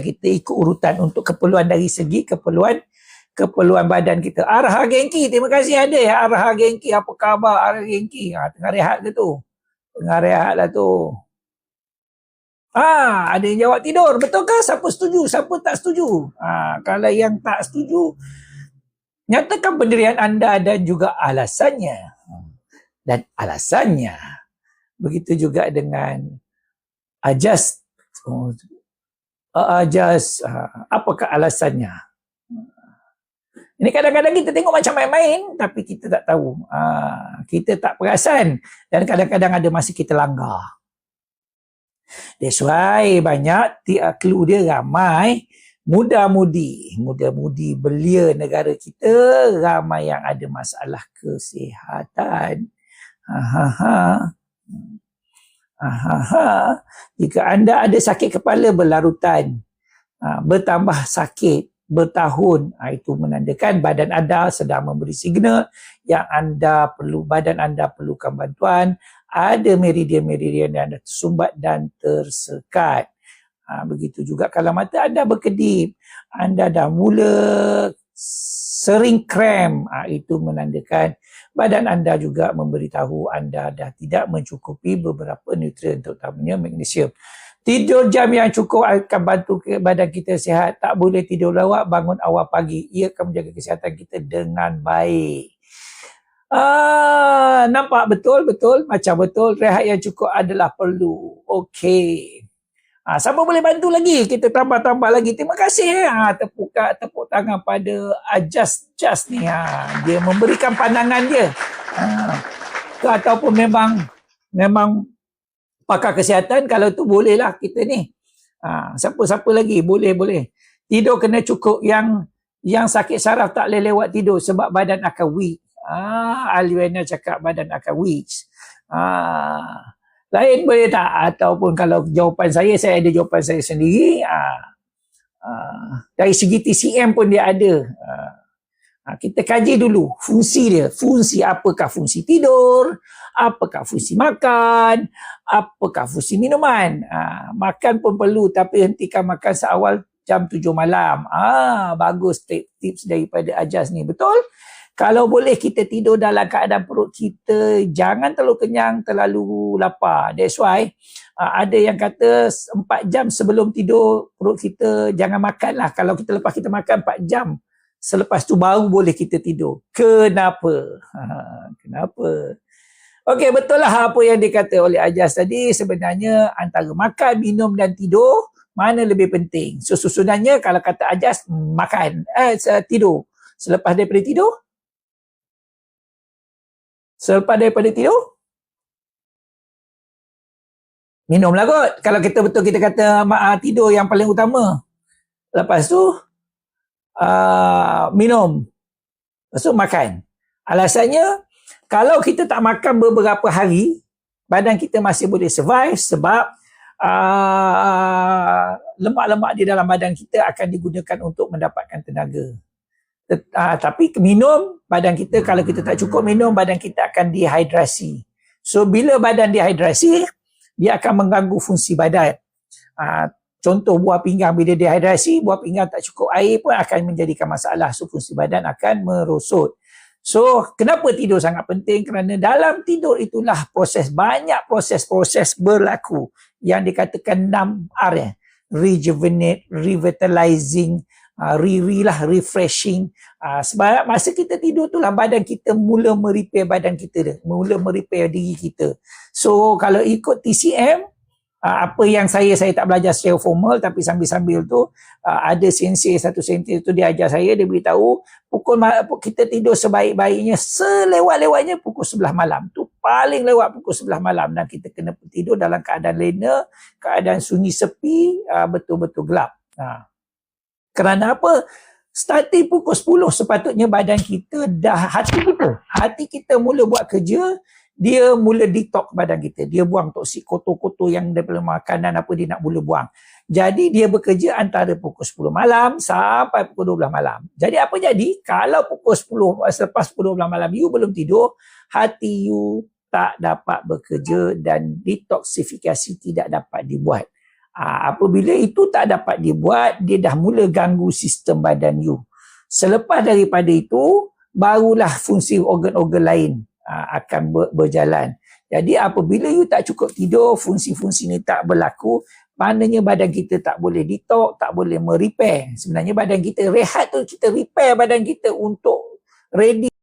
kita ikut urutan untuk keperluan dari segi keperluan keperluan badan kita. Arha Genki, terima kasih ada ya Arha Genki. Apa khabar Arha Genki? Ha, tengah rehat ke tu? Tengah rehat lah tu. Ah, ada yang jawab tidur. Betul ke? Siapa setuju? Siapa tak setuju? Ah, kalau yang tak setuju, nyatakan pendirian anda dan juga alasannya. Dan alasannya. Begitu juga dengan adjust. Oh, adjust. Ah, apakah alasannya? Ini kadang-kadang kita tengok macam main-main tapi kita tak tahu. Ah, kita tak perasan dan kadang-kadang ada masa kita langgar. That's why banyak clue dia ramai muda-mudi. Muda-mudi belia negara kita ramai yang ada masalah kesihatan. Ha ha ha. Ha ha ha. Jika anda ada sakit kepala berlarutan, ha, bertambah sakit bertahun, ha, itu menandakan badan anda sedang memberi signal yang anda perlu badan anda perlukan bantuan ada meridian-meridian yang anda tersumbat dan tersekat. Ha, begitu juga kalau mata anda berkedip, anda dah mula sering krem, ha, itu menandakan badan anda juga memberitahu anda dah tidak mencukupi beberapa nutrien terutamanya magnesium. Tidur jam yang cukup akan bantu badan kita sihat. Tak boleh tidur lawak, bangun awal pagi. Ia akan menjaga kesihatan kita dengan baik. Ah, nampak betul betul macam betul rehat yang cukup adalah perlu. Okey. Ah, siapa boleh bantu lagi? Kita tambah-tambah lagi. Terima kasih. Ah, tepuk tepuk tangan pada Just ni. Ah, dia memberikan pandangan dia. Ah, ke ataupun memang memang pakar kesihatan kalau tu bolehlah kita ni. Ah, siapa-siapa lagi? Boleh boleh. Tidur kena cukup yang yang sakit saraf tak boleh lewat tidur sebab badan akan weak. Ah, Alwena cakap badan akan weak. Ah, lain boleh tak? Ataupun kalau jawapan saya, saya ada jawapan saya sendiri. Ah, ah, dari segi TCM pun dia ada. Ah, kita kaji dulu fungsi dia. Fungsi apakah fungsi tidur? Apakah fungsi makan? Apakah fungsi minuman? Ah, makan pun perlu tapi hentikan makan seawal jam tujuh malam. Ah, bagus tips daripada Ajas ni. Betul? Kalau boleh kita tidur dalam keadaan perut kita jangan terlalu kenyang, terlalu lapar. That's why uh, ada yang kata 4 jam sebelum tidur perut kita jangan makan lah. Kalau kita lepas kita makan 4 jam selepas tu baru boleh kita tidur. Kenapa? Ha, kenapa? Okey, betul lah apa yang dikata oleh Ajas tadi. Sebenarnya antara makan, minum dan tidur mana lebih penting? So, susunannya kalau kata Ajas, makan, eh, tidur. Selepas daripada tidur, Selepas daripada tidur, minumlah kot. Kalau kita betul kita kata uh, tidur yang paling utama. Lepas tu, uh, minum. Lepas tu makan. Alasannya, kalau kita tak makan beberapa hari, badan kita masih boleh survive sebab uh, lemak-lemak di dalam badan kita akan digunakan untuk mendapatkan tenaga. Uh, tapi minum badan kita kalau kita tak cukup minum badan kita akan dehidrasi. So bila badan dehidrasi dia akan mengganggu fungsi badan. Uh, contoh buah pinggang bila dehidrasi buah pinggang tak cukup air pun akan menjadikan masalah. So fungsi badan akan merosot. So kenapa tidur sangat penting? Kerana dalam tidur itulah proses banyak proses-proses berlaku yang dikatakan 6R ya. Rejuvenate, revitalizing, uh, re-re lah, refreshing. Uh, sebab masa kita tidur tu lah badan kita mula merepair badan kita dia. Mula merepair diri kita. So kalau ikut TCM, uh, apa yang saya saya tak belajar secara formal tapi sambil-sambil tu uh, ada sensei satu sensei tu dia ajar saya dia beritahu pukul kita tidur sebaik-baiknya selewat-lewatnya pukul sebelah malam tu paling lewat pukul sebelah malam dan kita kena tidur dalam keadaan lena keadaan sunyi sepi uh, betul-betul gelap uh. Kerana apa? Starting pukul 10 sepatutnya badan kita dah hati kita. Hati kita mula buat kerja, dia mula detox badan kita. Dia buang toksik kotor-kotor yang daripada makanan apa dia nak mula buang. Jadi dia bekerja antara pukul 10 malam sampai pukul 12 malam. Jadi apa jadi? Kalau pukul 10 selepas pukul 12 malam you belum tidur, hati you tak dapat bekerja dan detoksifikasi tidak dapat dibuat. Ah, apabila itu tak dapat dibuat, dia dah mula ganggu sistem badan you. Selepas daripada itu, barulah fungsi organ-organ lain ah, akan ber, berjalan. Jadi apabila you tak cukup tidur, fungsi-fungsi ni tak berlaku, maknanya badan kita tak boleh detox, tak boleh merepair. Sebenarnya badan kita rehat tu, kita repair badan kita untuk ready